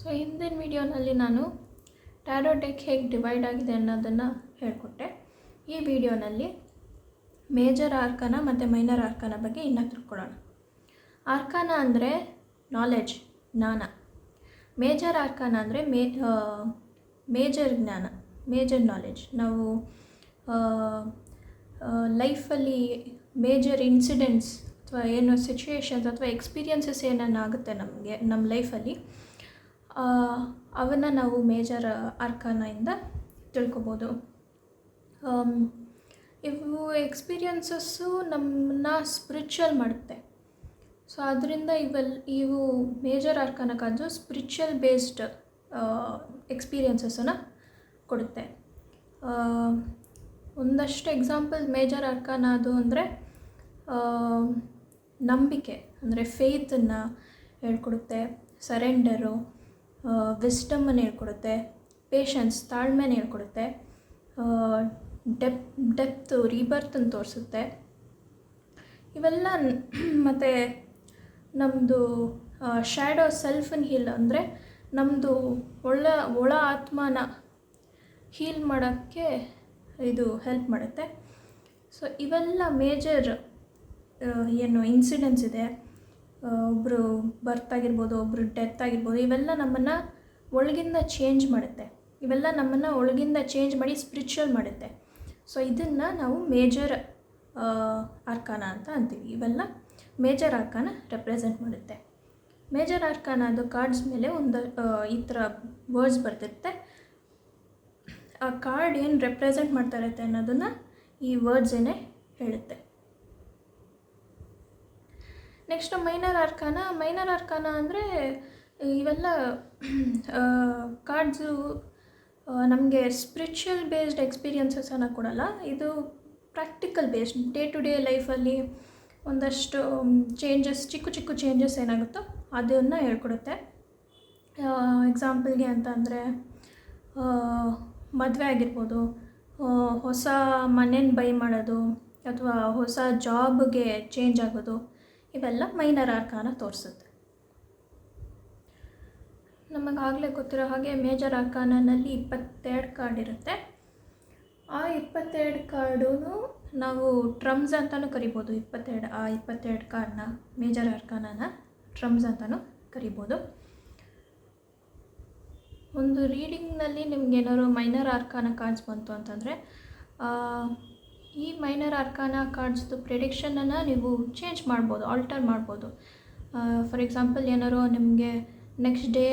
So ಹಿಂದಿನ ವಿಡಿಯೋನಲ್ಲಿ ನಾನು ಟ್ಯಾರೋ ಟೆಕ್ ಹೇಗೆ ಡಿವೈಡ್ ಆಗಿದೆ ಅನ್ನೋದನ್ನು ಹೇಳಿಕೊಟ್ಟೆ. ಈ ವಿಡಿಯೋನಲ್ಲಿ ಮೇಜರ್ ಆರ್ಕನ ಮತ್ತು ಮೈನರ್ ಆರ್ಕನ ಬಗ್ಗೆ ಇನ್ನೂ ತಿಳ್ಕೊಳ್ಳೋಣ ಆರ್ಕಾನ ಅಂದರೆ ನಾಲೆಡ್ಜ್ ಜ್ಞಾನ. ಮೇಜರ್ ಆರ್ಕಾನ ಅಂದರೆ ಮೇ ಮೇಜರ್ ಜ್ಞಾನ ಮೇಜರ್ ನಾಲೆಡ್ಜ್ ನಾವು ಲೈಫಲ್ಲಿ ಮೇಜರ್ ಇನ್ಸಿಡೆಂಟ್ಸ್ ಅಥವಾ ಏನು ಸಿಚುವೇಶನ್ಸ್ ಅಥವಾ ಎಕ್ಸ್ಪೀರಿಯನ್ಸಸ್ ಏನೇನಾಗುತ್ತೆ ನಮಗೆ ನಮ್ಮ ಲೈಫಲ್ಲಿ ಅವನ್ನು ನಾವು ಮೇಜರ್ ಆರ್ಕಾನಿಂದ ತಿಳ್ಕೊಬೋದು. ಇವು ಎಕ್ಸ್ಪೀರಿಯನ್ಸಸ್ಸು ನಮ್ಮನ್ನ ಸ್ಪಿರಿಚುವಲ್ ಮಾಡುತ್ತೆ. ಸೊ ಅದರಿಂದ ಇವೆಲ್, ಇವು ಮೇಜರ್ ಅರ್ಕಾನಕ್ಕಾದ್ರು ಕಾದು ಸ್ಪಿರಿಚುವಲ್ ಬೇಸ್ಡ್ ಎಕ್ಸ್ಪೀರಿಯನ್ಸಸ್ಸನ್ನು ಕೊಡುತ್ತೆ. ಒಂದಷ್ಟು ಎಕ್ಸಾಂಪಲ್ ಮೇಜರ್ ಆರ್ಕಾನ ಅದು ಅಂದರೆ ನಂಬಿಕೆ, ಅಂದರೆ ಫೇತನ್ನು ಹೇಳ್ಕೊಡುತ್ತೆ. ಸರೆಂಡರು ವಿಸ್ಟಮನ್ನು ಹೇಳ್ಕೊಡುತ್ತೆ ಪೇಷನ್ಸ್ ತಾಳ್ಮೆನ ಹೇಳ್ಕೊಡುತ್ತೆ ಡೆಪ್ ಡೆಪ್ತು ರೀಬರ್ತನ್ನು ತೋರಿಸುತ್ತೆ. ಇವೆಲ್ಲ ಮತ್ತು ನಮ್ಮದು ಶ್ಯಾಡೋ ಸೆಲ್ಫನ್ ಹೀಲ್ ಅಂದರೆ ನಮ್ಮದು ಒಳ ಒಳ ಆತ್ಮನ ಹೀಲ್ ಮಾಡೋಕ್ಕೆ ಇದು ಹೆಲ್ಪ್ ಮಾಡುತ್ತೆ. ಸೊ ಇವೆಲ್ಲ ಮೇಜರ್ ಏನು ಇನ್ಸಿಡೆನ್ಸ್ ಇದೆ. ಒಬ್ಬರು ಬರ್ತ್ ಆಗಿರ್ಬೋದು ಒಬ್ಬರು ಡೆತ್ ಆಗಿರ್ಬೋದು, ಇವೆಲ್ಲ ನಮ್ಮನ್ನು ಒಳಗಿಂದ ಚೇಂಜ್ ಮಾಡುತ್ತೆ. ಇವೆಲ್ಲ ನಮ್ಮನ್ನು ಒಳಗಿಂದ ಚೇಂಜ್ ಮಾಡಿ ಸ್ಪಿರಿಚುವಲ್ ಮಾಡುತ್ತೆ. ಸೊ ಇದನ್ನು ನಾವು ಮೇಜರ್ ಆರ್ಕಾನ ಅಂತ ಅಂತೀವಿ. ಇವೆಲ್ಲ ಮೇಜರ್ ಆರ್ಕಾನ ರೆಪ್ರೆಸೆಂಟ್ ಮಾಡುತ್ತೆ. ಮೇಜರ್ ಆರ್ಕಾನ ಅದು ಕಾರ್ಡ್ಸ್ ಮೇಲೆ ಒಂದು ಈ ಥರ ವರ್ಡ್ಸ್ ಬರ್ತಿರುತ್ತೆ. ಆ ಕಾರ್ಡ್ ಏನು ರೆಪ್ರೆಸೆಂಟ್ ಮಾಡ್ತಾ ಇರುತ್ತೆ ಅನ್ನೋದನ್ನು ಈ ವರ್ಡ್ಸೇನೆ ಹೇಳುತ್ತೆ. Next minor arcana minor arcana ಅಂದರೆ ಇವೆಲ್ಲ ಕಾರ್ಡ್ಸು ನಮಗೆ ಸ್ಪಿರಿಚುವಲ್ ಬೇಸ್ಡ್ ಎಕ್ಸ್ಪೀರಿಯನ್ಸಸನ್ನು ಕೊಡಲ್ಲ. ಇದು practical based day to day ಲೈಫಲ್ಲಿ ಒಂದಷ್ಟು ಚೇಂಜಸ್ ಚಿಕ್ಕ ಚಿಕ್ಕ ಚೇಂಜಸ್ ಏನಾಗುತ್ತೋ ಅದನ್ನು ಹೇಳ್ಕೊಡುತ್ತೆ. ಎಕ್ಸಾಂಪಲ್ಗೆ ಅಂತ ಅಂದರೆ ಮದುವೆ ಆಗಿರ್ಬೋದು ಹೊಸ ಮನೇನ ಬೈ ಮಾಡೋದು, ಅಥವಾ ಹೊಸ ಜಾಬ್ಗೆ ಚೇಂಜ್ ಆಗೋದು ಇವೆಲ್ಲ ಮೈನರ್ ಆರ್ಕಾನ ತೋರಿಸುತ್ತೆ. ನಮಗಾಗಲೇ ಗೊತ್ತಿರೋ ಹಾಗೆ ಮೇಜರ್ ಆರ್ಕಾನಲ್ಲಿ ಇಪ್ಪತ್ತೆರಡು ಕಾರ್ಡ್ ಇರುತ್ತೆ. ಆ ಇಪ್ಪತ್ತೆರಡು ಕಾರ್ಡು ನಾವು ಟ್ರಮ್ಸ್ ಅಂತಲೂ ಕರಿಬೋದು. ಇಪ್ಪತ್ತೆರಡು, ಆ ಇಪ್ಪತ್ತೆರಡು ಕಾರ್ಡ್ನ, ಮೇಜರ್ ಆರ್ಕಾನನ ಟ್ರಮ್ಸ್ ಅಂತಲೂ ಕರಿಬೋದು. ಒಂದು ರೀಡಿಂಗ್ನಲ್ಲಿ ನಿಮ್ಗೆ ಏನಾದ್ರು ಮೈನರ್ ಆರ್ಕಾನ ಕಾರ್ಡ್ಸ್ ಬಂತು ಅಂತಂದರೆ ಈ ಮೈನರ್ ಅರ್ಕಾನ ಕಾರ್ಡ್ಸ್ದು ಪ್ರಿಡಿಕ್ಷನನ್ನು ನೀವು ಚೇಂಜ್ ಮಾಡ್ಬೋದು ಆಲ್ಟರ್ ಮಾಡ್ಬೋದು. ಫಾರ್ ಎಕ್ಸಾಂಪಲ್ ಏನಾರು ನಿಮಗೆ ನೆಕ್ಸ್ಟ್ ಡೇ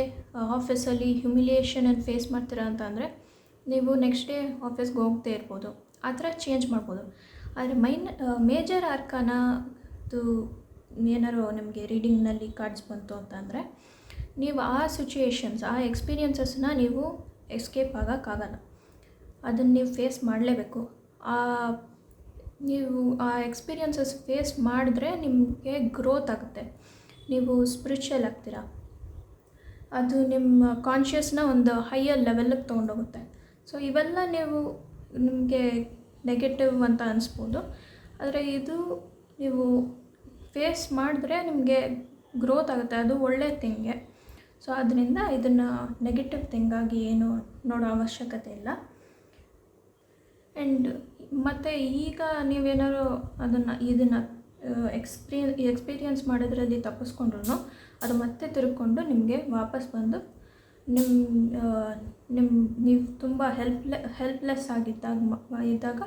ಆಫೀಸಲ್ಲಿ ಹ್ಯುಮಿಲಿಯೇಷನನ್ನು ಫೇಸ್ ಮಾಡ್ತೀರಾ ಅಂತ ಅಂದರೆ, ನೀವು ನೆಕ್ಸ್ಟ್ ಡೇ ಆಫೀಸ್ಗೆ ಹೋಗದೇ ಇರ್ಬೋದು. ಆ ಥರ ಚೇಂಜ್ ಮಾಡ್ಬೋದು. ಆದರೆ ಮೈನ್ ಮೇಜರ್ ಅರ್ಕಾನದು ಏನಾರು ನಿಮಗೆ ರೀಡಿಂಗ್ನಲ್ಲಿ ಕಾರ್ಡ್ಸ್ ಬಂತು ಅಂತಂದರೆ ನೀವು ಆ ಸಿಚುಯೇಷನ್ಸ್ ಆ ಎಕ್ಸ್ಪೀರಿಯನ್ಸಸ್ನ ನೀವು ಎಸ್ಕೇಪ್ ಆಗೋಕ್ಕಾಗಲ್ಲ. ಅದನ್ನು ನೀವು ಫೇಸ್ ಮಾಡಲೇಬೇಕು. ನೀವು ಆ ಎಕ್ಸ್ಪೀರಿಯನ್ಸಸ್ ಫೇಸ್ ಮಾಡಿದ್ರೆ ನಿಮಗೆ ಗ್ರೋತ್ ಆಗುತ್ತೆ. ನೀವು ಸ್ಪಿರಿಚುವಲ್ ಆಗ್ತೀರಾ. ಅದು ನಿಮ್ಮ ಕಾನ್ಷಿಯಸ್ನ ಒಂದು ಹೈಯರ್ ಲೆವೆಲ್ಗೆ ತೊಗೊಂಡೋಗುತ್ತೆ. ಸೊ ಇವೆಲ್ಲ ನೀವು ನಿಮಗೆ ನೆಗೆಟಿವ್ ಅಂತ ಅನಿಸ್ಬೋದು. ಆದರೆ ಇದು ನೀವು ಫೇಸ್ ಮಾಡಿದ್ರೆ ನಿಮಗೆ ಗ್ರೋತ್ ಆಗುತ್ತೆ. ಅದು ಒಳ್ಳೆಯ ತಿಂಗೆ ಸೊ ಅದರಿಂದ ಇದನ್ನು ನೆಗೆಟಿವ್ ಥಿಂಗಾಗಿ ಏನು ನೋಡೋ ಅವಶ್ಯಕತೆ ಇಲ್ಲ. ಆ್ಯಂಡ್ ಮತ್ತು ಈಗ ನೀವೇನಾದ್ರು ಅದನ್ನು, ಇದನ್ನು ಎಕ್ಸ್ಪೀರಿಯನ್ ಎಕ್ಸ್ಪೀರಿಯನ್ಸ್ ಮಾಡೋದ್ರಲ್ಲಿ ತಪ್ಪಿಸ್ಕೊಂಡ್ರು ಅದು ಮತ್ತೆ ತಿರ್ಕೊಂಡು ನಿಮಗೆ ವಾಪಸ್ ಬಂದು ನಿಮ್ಮ ನಿಮ್ಮ ನೀವು ತುಂಬ ಹೆಲ್ಪ್ಲೆ ಹೆಲ್ಪ್ಲೆಸ್ ಆಗಿದ್ದಾಗ ಇದ್ದಾಗ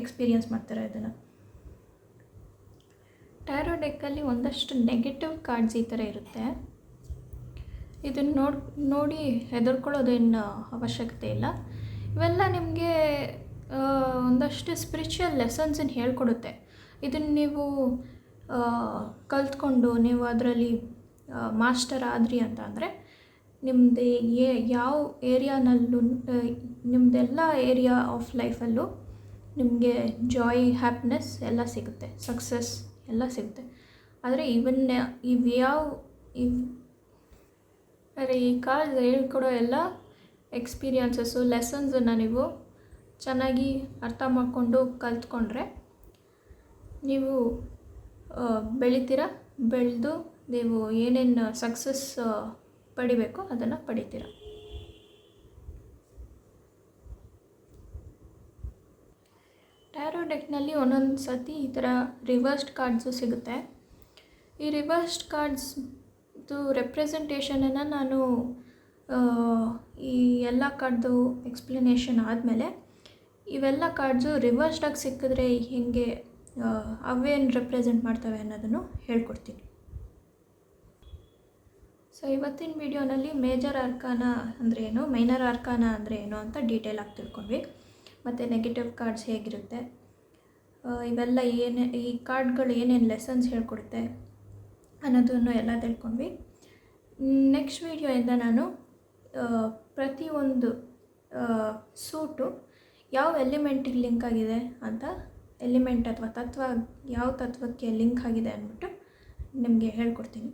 ಎಕ್ಸ್ಪೀರಿಯನ್ಸ್ ಮಾಡ್ತಾರೆ ಇದನ್ನು? ಟ್ಯಾರೋ ಡೆಕ್ಕಲ್ಲಿ ಒಂದಷ್ಟು ನೆಗೆಟಿವ್ ಕಾರ್ಡ್ಸ್ ಈ ಥರ ಇರುತ್ತೆ. ಇದನ್ನು ನೋಡಿ ನೋಡಿ, ಹೆದರ್ಕೊಳ್ಳೋದೇನು ಅವಶ್ಯಕತೆ ಇಲ್ಲ. ಇವೆಲ್ಲ ನಿಮಗೆ ಒಂದಷ್ಟು ಸ್ಪಿರಿಚುವಲ್ ಲೆಸನ್ಸನ್ನು ಹೇಳ್ಕೊಡುತ್ತೆ. ಇದನ್ನು ನೀವು ಕಲ್ತ್ಕೊಂಡು ನೀವು ಅದರಲ್ಲಿ ಮಾಸ್ಟರ್ ಆದ್ರಿ ಅಂತ ಅಂದರೆ ನಿಮ್ಮದು ಯಾವ ಏರಿಯಾನಲ್ಲೂ ನಿಮ್ಮದೆಲ್ಲ ಏರಿಯಾ ಆಫ್ ಲೈಫಲ್ಲೂ ನಿಮಗೆ ಜಾಯ್ ಹ್ಯಾಪಿನೆಸ್ ಎಲ್ಲ ಸಿಗುತ್ತೆ. ಸಕ್ಸಸ್ ಎಲ್ಲ ಸಿಗುತ್ತೆ. ಆದರೆ ಇವನ್ನ, ಇವು ಯಾವ, ಇವ್, ಅರೆ ಈ ಕಾರ್ಡ್ ಹೇಳ್ಕೊಡೋ ಎಲ್ಲ ಎಕ್ಸ್ಪೀರಿಯನ್ಸಸ್ಸು ಲೆಸನ್ಸನ್ನು ನೀವು ಚೆನ್ನಾಗಿ ಅರ್ಥ ಮಾಡಿಕೊಂಡು ಕಲ್ತ್ಕೊಂಡ್ರೆ ನೀವು ಬೆಳಿತೀರ? ಬೆಳೆದು ನೀವು ಏನೇನು ಸಕ್ಸಸ್ ಪಡಿಬೇಕು ಅದನ್ನು ಪಡಿತೀರ? ಟ್ಯಾರೋ ಡೆಕ್ನಲ್ಲಿ ಒಂದೊಂದು ಸತಿ ಈ ಥರ ರಿವರ್ಸ್ಡ್ ಕಾರ್ಡ್ಸು ಸಿಗುತ್ತೆ. ಈ ರಿವರ್ಸ್ಡ್ ಕಾರ್ಡ್ಸ್ದು ರೆಪ್ರೆಸೆಂಟೇಷನನ್ನು ನಾನು ಈ ಎಲ್ಲ ಕಾರ್ಡ್ದು ಎಕ್ಸ್ಪ್ಲನೇಷನ್ ಆದಮೇಲೆ ಇವೆಲ್ಲ ಕಾರ್ಡ್ಸು ರಿವರ್ಸ್ಡಾಗಿ ಸಿಕ್ಕಿದ್ರೆ ಹೇಗೆ ಅವೇನು ರೆಪ್ರೆಸೆಂಟ್ ಮಾಡ್ತವೆ ಅನ್ನೋದನ್ನು ಹೇಳ್ಕೊಡ್ತೀನಿ. ಸೊ ಇವತ್ತಿನ ವಿಡಿಯೋನಲ್ಲಿ ಮೇಜರ್ ಆರ್ಕಾನ ಅಂದರೆ ಏನು ಮೈನರ್ ಆರ್ಕಾನ ಅಂದರೆ ಏನು ಅಂತ ಡೀಟೇಲ್ ಆಗಿ ತಿಳ್ಕೊಂಡ್ವಿ. ಮತ್ತು ನೆಗೆಟಿವ್ ಕಾರ್ಡ್ಸ್ ಹೇಗಿರುತ್ತೆ ಇವೆಲ್ಲ ಏನೇ, ಈ ಕಾರ್ಡ್ಗಳು ಏನೇನು ಲೆಸನ್ಸ್ ಹೇಳ್ಕೊಡುತ್ತೆ ಅನ್ನೋದನ್ನು ಎಲ್ಲ ತಿಳ್ಕೊಂಡ್ವಿ. ನೆಕ್ಸ್ಟ್ ವಿಡಿಯೋಯಿಂದ ನಾನು ಪ್ರತಿಯೊಂದು ಸೂಟು ಯಾವ ಎಲಿಮೆಂಟಿಗೆ ಲಿಂಕ್ ಆಗಿದೆ ಅಂತ ಎಲಿಮೆಂಟ್ ಅಥವಾ ತತ್ವ, ಯಾವ ತತ್ವಕ್ಕೆ ಲಿಂಕ್ ಆಗಿದೆ ಅಂದ್ಬಿಟ್ಟು ನಿಮಗೆ ಹೇಳ್ಕೊಡ್ತೀನಿ.